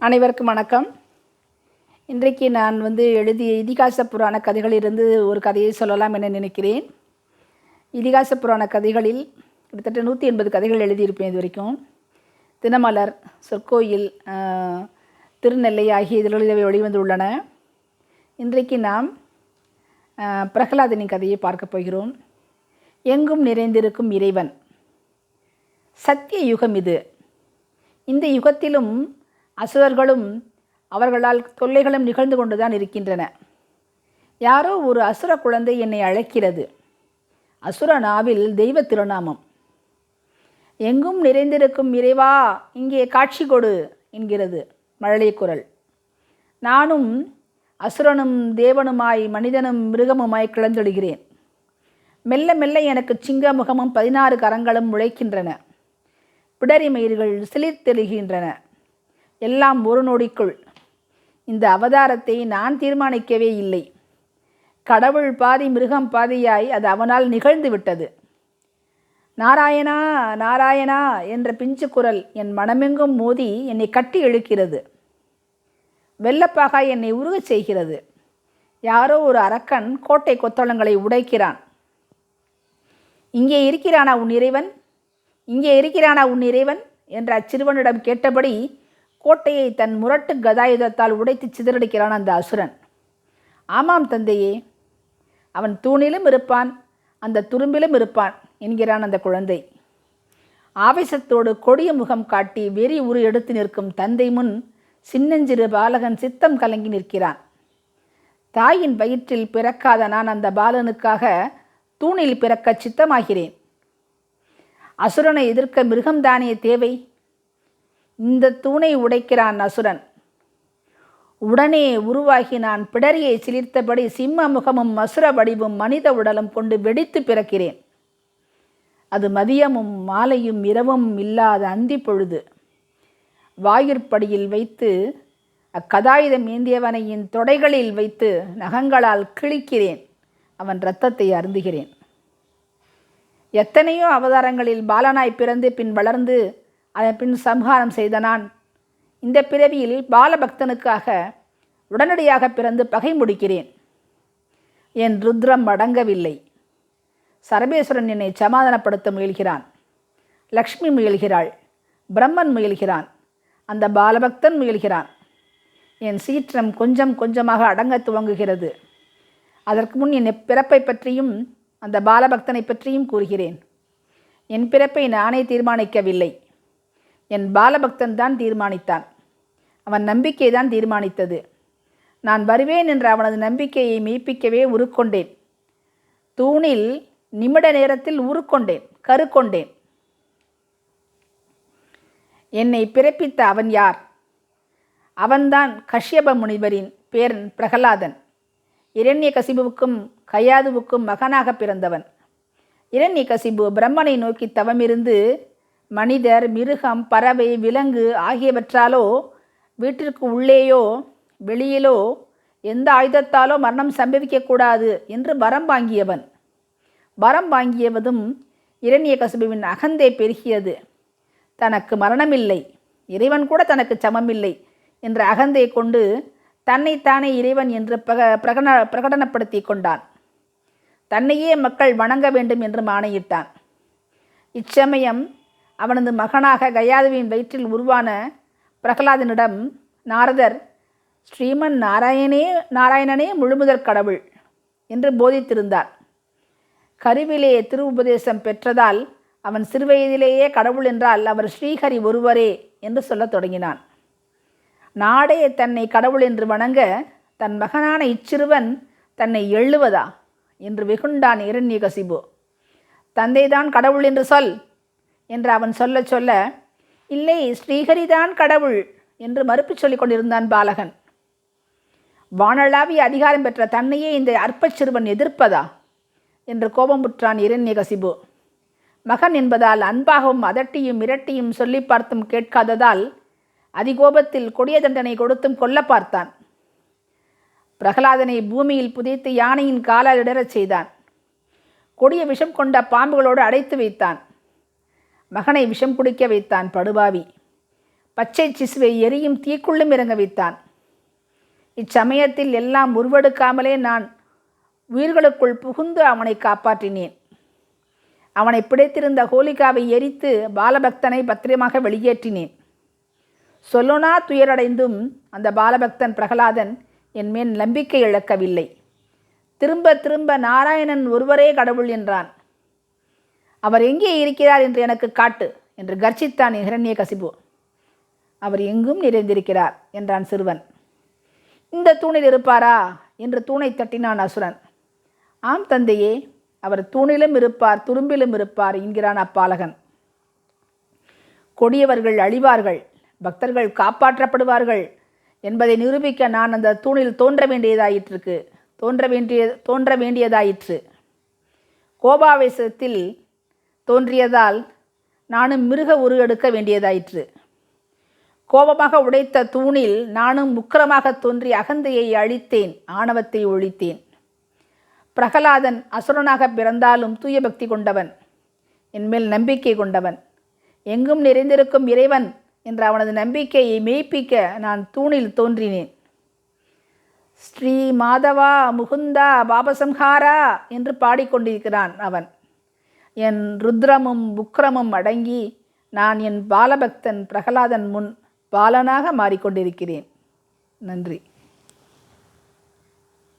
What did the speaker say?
அனைவருக்கும் வணக்கம். இன்றைக்கு நான் வந்து எழுதிய இதிகாச புராண கதைகளிலிருந்து ஒரு கதையை சொல்லலாம் என நினைக்கிறேன். இதிகாச புராண கதைகளில் கிட்டத்தட்ட நூற்றி எண்பது கதைகள் எழுதியிருப்பேன் இது வரைக்கும். தினமலர் சொற்கோயில் திருநெல்லை ஆகிய இதழ்களில் இவை வெளிவந்துள்ளன. இன்றைக்கு நாம் பிரகலாதனின் கதையை பார்க்கப் போகிறோம். எங்கும் நிறைந்திருக்கும் இறைவன். சத்திய யுகம் இது. இந்த யுகத்திலும் அசுரர்களும் அவர்களால் தொல்லைகளும் நிகழ்ந்து கொண்டுதான் இருக்கின்றன. யாரோ ஒரு அசுர குழந்தை என்னை அழைக்கிறது. அசுர நாவில் தெய்வ திருநாமம். எங்கும் நிறைந்திருக்கும் இறைவா இங்கே காட்சி கொடு என்கிறது மழலை குரல். நானும் அசுரனும் தேவனுமாய் மனிதனும் மிருகமுமாய் கிளந்தொழுகிறேன் மெல்ல மெல்ல எனக்கு சிங்க முகமும் பதினாறு கரங்களும் முளைக்கின்றன. பிடரி மயிர்கள் சிலிர்த்தெழுகின்றன. எல்லாம் ஒரு நொடிக்குள். இந்த அவதாரத்தை நான் தீர்மானிக்கவே இல்லை. கடவுள் பாதி மிருகம் பாதியாய் அது அவனால் நிகழ்ந்து விட்டது. நாராயணா நாராயணா என்ற பிஞ்சு குரல் என் மனமெங்கும் மோதி என்னை கட்டி இழுக்கிறது. வெள்ளப்பாக என்னை உருகச் செய்கிறது. யாரோ ஒரு அரக்கன் கோட்டை கொத்தளங்களை உடைக்கிறான். இங்கே இருக்கிறானா உன் இறைவன்? இங்கே இருக்கிறானா உன் இறைவன்? என்ற அச்சிறுவனிடம் கேட்டபடி கோட்டையை தன் முரட்டு கதாயுதத்தால் உடைத்து சிதறடிக்கிறான் அந்த அசுரன். ஆமாம் தந்தையே அவன் தூணிலும் இருப்பான் அந்த துரும்பிலும் இருப்பான் என்கிறான் அந்த குழந்தை. ஆவேசத்தோடு கொடிய முகம் காட்டி வெறி உரு எடுத்து நிற்கும் தந்தை முன் சின்னஞ்சிறு பாலகன் சித்தம் கலங்கி நிற்கிறான். தாயின் வயிற்றில் பிறக்காத நான் அந்த பாலனுக்காக தூணில் பிறக்க சித்தமாகிறேன். அசுரனை எதிர்க்க மிருகம்தானே தேவை? இந்த தூணை உடைக்கிறான் அசுரன். உடனே உருவாகி நான் பிடரியை சிலிர்த்தபடி சிம்ம முகமும் அசுர வடிவும் மனித உடலும் கொண்டு வெடித்து பிறக்கிறேன். அது மதியமும் மாலையும் இரவும் இல்லாத அந்தி பொழுது. வாயிற்படியில் வைத்து அக்கதாயுதம் ஏந்தியவனை என் தொடைகளில் வைத்து நகங்களால் கிழிக்கிறேன். அவன் இரத்தத்தை அருந்துகிறேன். எத்தனையோ அவதாரங்களில் பாலனாய் பிறந்து பின் வளர்ந்து அதன் பின் சம்ஹாரம் செய்த நான். இந்த பிறவியில் பாலபக்தனுக்காக உடனடியாக பிறந்து பகை முடிக்கிறேன் என் ருத்ரம் அடங்கவில்லை. சரபேஸ்வரன் என்னை சமாதானப்படுத்த முயல்கிறான். லக்ஷ்மி முயல்கிறாள். பிரம்மன் முயல்கிறான். அந்த பாலபக்தன் முயல்கிறான். என் சீற்றம் கொஞ்சம் கொஞ்சமாக அடங்கத் துவங்குகிறது. அதற்கு முன் என் பிறப்பை பற்றியும் அந்த பாலபக்தனை பற்றியும் கூறுகிறேன். என் பிறப்பை நானே தீர்மானிக்கவில்லை. என் பாலபக்தன் தான் தீர்மானித்தான். அவன் நம்பிக்கை தான் தீர்மானித்தது. நான் வருவேன் என்ற அவனது நம்பிக்கையை மெய்ப்பிக்கவே உருக்கொண்டேன். தூணில் நிமிட நேரத்தில் உருக்கொண்டேன் கருக்கொண்டேன். என்னை பிறப்பித்த அவன் யார்? அவன்தான் கஷ்யப முனிவரின் பேரன் பிரகலாதன். இரண்ய கசிபுவுக்கும் கையாதுவுக்கும் மகனாக பிறந்தவன். இரண்ய கசிபு பிரம்மனை நோக்கி தவமிருந்து மனிதர் மிருகம் பறவை விலங்கு ஆகியவற்றாலோ வீட்டிற்கு உள்ளேயோ வெளியிலோ எந்த ஆயுதத்தாலோ மரணம் சம்பவிக்கக்கூடாது என்று வரம் வாங்கியவன். வரம் வாங்கியவதும் இரணிய கசுபுவின் அகந்தை பெருகியது. தனக்கு மரணமில்லை இறைவன் கூட தனக்கு சமமில்லை என்ற அகந்தை கொண்டு தன்னைத்தானே இறைவன் என்று பிரக பிரகடன பிரகடனப்படுத்தி கொண்டான். தன்னையே மக்கள் வணங்க வேண்டும் என்று ஆணையிட்டான் இச்சமயம் அவனது மகனாக கயாதுவின் வயிற்றில் உருவான பிரகலாதனிடம் நாரதர் ஸ்ரீமன் நாராயணே நாராயணனே முழுமுதற் கடவுள் என்று போதித்திருந்தார். கருவிலே திரு உபதேசம் பெற்றதால் அவன் சிறுவயதிலேயே கடவுள் என்றால் அவர் ஸ்ரீஹரி ஒருவரே என்று சொல்லத் தொடங்கினான். நாடே தன்னை கடவுள் என்று வணங்க தன் மகனான இச்சிறுவன் தன்னை எள்ளுவதா? என்று வெகுண்டான் இரண்யகசிபு. தந்தைதான் கடவுள் என்று சொல். என்று அவன் சொல்ல சொல்ல இல்லை ஸ்ரீஹரிதான் கடவுள் என்று மறுப்பு சொல்லிக் கொண்டிருந்தான் பாலகன். வானளாவிய அதிகாரம் பெற்ற தன்னையே இந்த அற்பச் சிறுவன் எதிர்ப்பதா? என்று கோபம் புற்றான் இரண்யகசிபு. மகன் என்பதால் அன்பாகவும் அதட்டியும் மிரட்டியும் சொல்லி பார்த்தும் கேட்காததால் அதிகோபத்தில் கொடிய தண்டனை கொடுத்தும் கொல்ல பார்த்தான். பிரகலாதனை பூமியில் புதைத்து யானையின் காலால் இடறச் செய்தான். கொடிய விஷம் கொண்ட பாம்புகளோடு அடைத்து வைத்தான். மகனை விஷம் குடிக்க வைத்தான் படுபாவி. பச்சை சிசுவை எரியும் தீக்குள்ளும் இறங்க வைத்தான். இச்சமயத்தில் எல்லாம் உருவெடுக்காமலே நான் உயிர்களுக்குள் புகுந்து அவனை காப்பாற்றினேன். அவனை பிடித்திருந்த ஹோலிகாவை எரித்து பாலபக்தனை பத்திரமாக வெளியேற்றினேன். சொல்லோனா துயரடைந்தும் அந்த பாலபக்தன் பிரகலாதன் என் மேல் நம்பிக்கை இழக்கவில்லை. திரும்ப திரும்ப நாராயணன் ஒருவரே கடவுள் என்றான். அவர் எங்கே இருக்கிறார் என்று எனக்கு காட்டு என்று கர்ஜித்தான் ஹிரண்ய கசிபு அவர் எங்கும் நிறைந்திருக்கிறார் என்றான் சிறுவன். இந்த தூணில் இருப்பாரா? என்று தூணை தட்டினான் அசுரன். ஆம் தந்தையே அவர் தூணிலும் இருப்பார் துரும்பிலும் இருப்பார் என்கிறான் அப்பாலகன். கொடியவர்கள் அழிவார்கள் பக்தர்கள் காப்பாற்றப்படுவார்கள் என்பதை நிரூபிக்க நான் அந்த தூணில் தோன்ற வேண்டியதாயிற்றுக்கு தோன்ற வேண்டிய தோன்ற வேண்டியதாயிற்று. கோபாவேசத்தில் தோன்றியதால் நானும் மிருக உரு எடுக்க வேண்டியதாயிற்று. கோபமாக உடைத்த தூணில் நானும் முக்கரமாக தோன்றி அகந்தையை அழித்தேன் ஆணவத்தை ஒழித்தேன். பிரகலாதன் அசுரனாக பிறந்தாலும் தூய பக்தி கொண்டவன் என்மேல் நம்பிக்கை கொண்டவன். எங்கும் நிறைந்திருக்கும் இறைவன் என்ற அவனது நம்பிக்கையை மெய்ப்பிக்க நான் தூணில் தோன்றினேன். ஸ்ரீ மாதவா முகுந்தா பாபசம்ஹாரா என்று பாடிக்கொண்டிருக்கிறான் அவன். என் ருத்ரமும் புக்ரமும் அடங்கி நான் என் பாலபக்தன் பிரகலாதன் முன் பாலனாக மாறிக்கொண்டிருக்கிறேன். நன்றி.